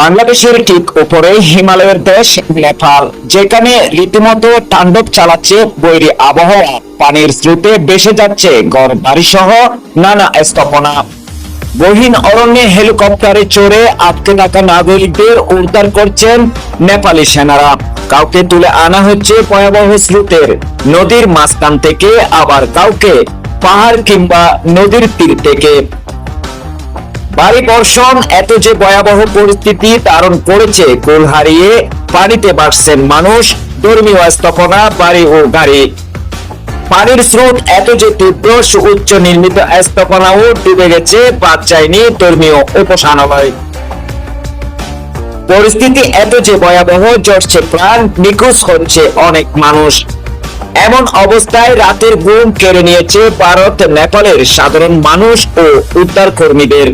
বাংলাদেশের ঠিক উপরে হিমালয়ের দেশ নেপাল, যেখানে রীতিমতো তাণ্ডব চালাচ্ছে বৈরী আবহাওয়া। পানির স্রোতে ভেসে যাচ্ছে ঘর বাড়ি সহ নানা স্থাপনা। গহীন অরণ্যে হেলিকপ্টারে চড়ে আটকে থাকা নাগরিকদের উদ্ধার করছেন নেপালি সেনারা। কাউকে তুলে আনা হচ্ছে ভয়াবহ স্রোতের। নদীর মাঝখান থেকে আবার কাউকে পাহাড় কিংবা নদীর তীর থেকে। ভারী বর্ষণ, এত যে ভয়াবহ পরিস্থিতি ধারণ করেছে কোল হারিয়ে পানিতে বাড়ছেন মানুষ, ধর্মীয় স্থাপনা বাড়ি ও গাড়ি। পানির স্রোত এত যে তীব্র, সুউচ্চ নির্মিত স্থাপনাও ডুবে গেছে, বাদ চায়নি ধর্মীয় উপাসনালয়। পরিস্থিতি এত যে ভয়াবহ জড়ছে প্রাণ, নিখোঁজ হচ্ছে অনেক মানুষ। এমন অবস্থায় রাতের ঘুম কেড়ে নিয়েছে ভারত, নেপালের সাধারণ মানুষ ও উদ্ধার কর্মীদের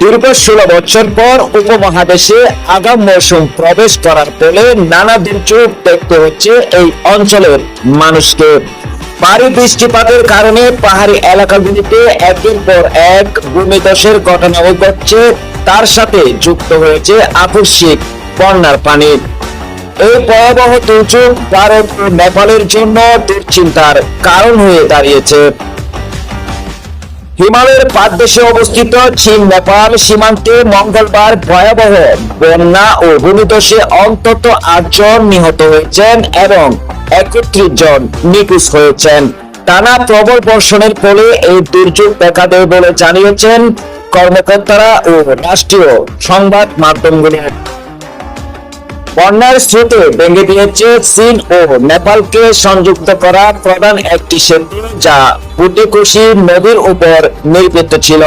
দীর্ঘ ষোলো বছর পর উপমহাদেশে আগাম মৌসুম প্রবেশ করার ফলে নানা দুর্যোগ দেখতে হচ্ছে এই অঞ্চলের মানুষকে। ভারী বৃষ্টিপাতের কারণে পাহাড়ি এলাকাগুলিতে একের পর এক ভূমিধসের ঘটনাও ঘটছে, তার সাথে যুক্ত হয়েছে আকস্মিক বন্যার পানি। এই ভয়াবহ দুর্যোগ ভারত ও নেপালের জন্য দুশ্চিন্তার কারণ হয়ে দাঁড়িয়েছে। হিমালয়ের পাদদেশে অবস্থিত চীন, নেপাল সীমান্তে মঙ্গলবার ভয়াবহ বন্যা ও ভূমিধসে অন্তত আটজন নিহত হয়েছেন এবং একত্রিশ জন নিখোঁজ হয়েছেন। টানা প্রবল বর্ষণের ফলে এই দুর্যোগ দেখা দেয় বলে জানিয়েছেন কর্মকর্তারা ও রাষ্ট্রীয় সংবাদ মাধ্যমগুলি বন্যার স্রোতে ভেঙে দিয়েছে চীন ও নেপালকে সংযুক্ত করা প্রধান একটি সেতু যা বুটিকুশি নদীর উপর নির্মিত ছিল।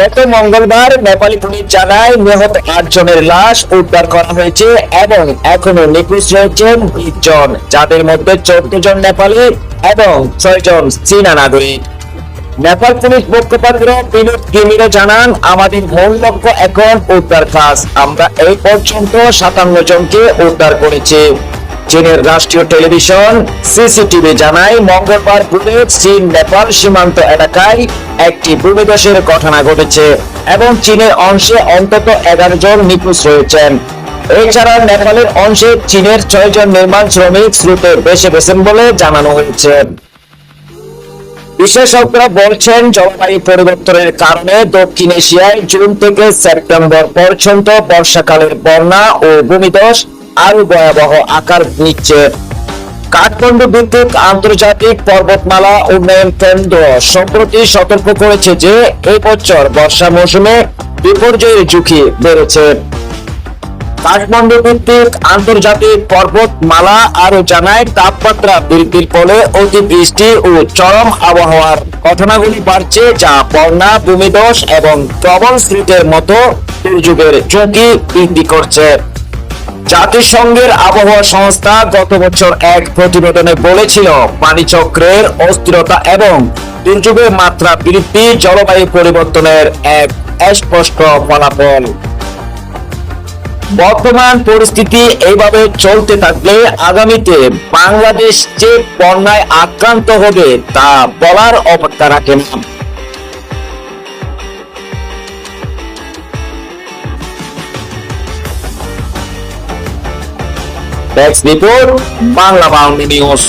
গত মঙ্গলবার নেপালি পুলিশ জানায়, নিহত আট জনের লাশ উদ্ধার করা হয়েছে এবং এখনও নিখোঁজ রয়েছেন বিশ জন, যাদের মধ্যে চোদ্দ জন নেপালি এবং ছয় জন চীনা নাগরিক। নেপাল পুলিশ মুখপাত্র বিনোদ গিমিরে জানান, আমাদের মূল লক্ষ্য এখন উদ্ধার কাজ। আমরা এই পর্যন্ত সাতান্ন জনকে উদ্ধার করেছি। চীনের রাষ্ট্রীয় টেলিভিশন সিসিটিভি জানায়, মঙ্গলবার ভোরে চীন, নেপাল সীমান্ত এলাকায় একটি ভূমিধসের ঘটনা ঘটেছে এবং চীনের অংশে অন্তত এগারো জন নিখোঁজ রয়েছেন। এছাড়া নেপালের অংশে চীনের ছয়জন নির্মাণ শ্রমিক স্রোতে বেসে গেছেন বলে জানানো হয়েছে। বিশেষজ্ঞরা বলছেন, জলবায়ু পরিবর্তনের কারণে দক্ষিণ এশিয়ায় জুন থেকে সেপ্টেম্বর পর্যন্ত বর্ষাকালের বন্যা ও ভূমিধস আরও ভয়াবহ আকার নিচ্ছে। কাঠমান্ডু ভিত্তিক আন্তর্জাতিক পর্বতমালা উন্নয়ন কেন্দ্র সম্প্রতি সতর্ক করেছে যে এই বছর বর্ষা মৌসুমে বিপর্যয়ের ঝুঁকি বেড়েছে। কাঠমান্ডু ভিত্তিক আন্তর্জাতিক পর্বতমালা আরও জানায়, তাপমাত্রা বৃদ্ধির ফলে অতিবৃষ্টি ও চরম আবহাওয়ার ঘটনাগুলি বাড়ছে, যা বন্যা, ভূমিধস এবং প্রবল স্রোতের মতো দুর্যোগের ঝুঁকি বৃদ্ধি করছে। জাতিসংঘের আবহাওয়া সংস্থা গত বছর এক প্রতিবেদনে বলেছিল, পানিচক্রের অস্থিরতা এবং দুর্যোগের মাত্রা বৃদ্ধি জলবায়ু পরিবর্তনের এক স্পষ্ট ফলাফল। বর্তমান পরিস্থিতি এইভাবে চলতে থাকলে আগামীতে বাংলাদেশ যে বন্যায় আক্রান্ত হবে তা বলার অপেক্ষা রাখেন না। বাউন্ডি নিউজ